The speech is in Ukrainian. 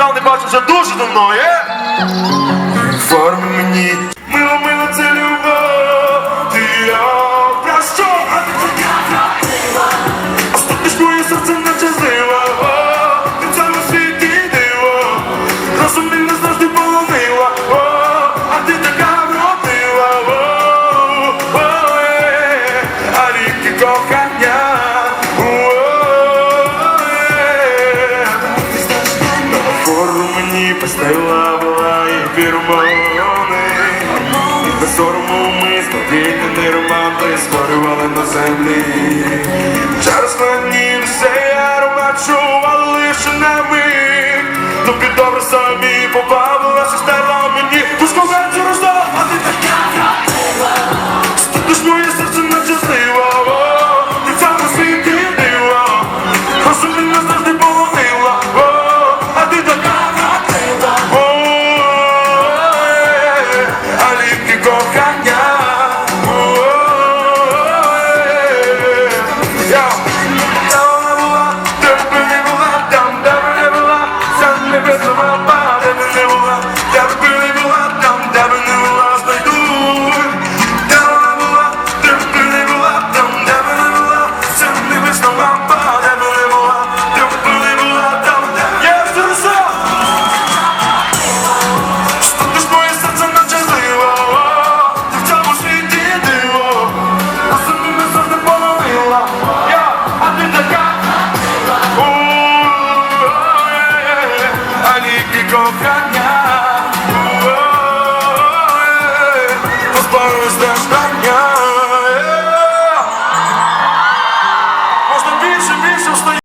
казав, не бачився дуже давно, є? сорому мені пастила була і пірмони. І без сорому ми сподільний роман прискорювали на землі. Через на нім все я рвачували, лише на мить, ну підобре самі. кохання, позбавився стання.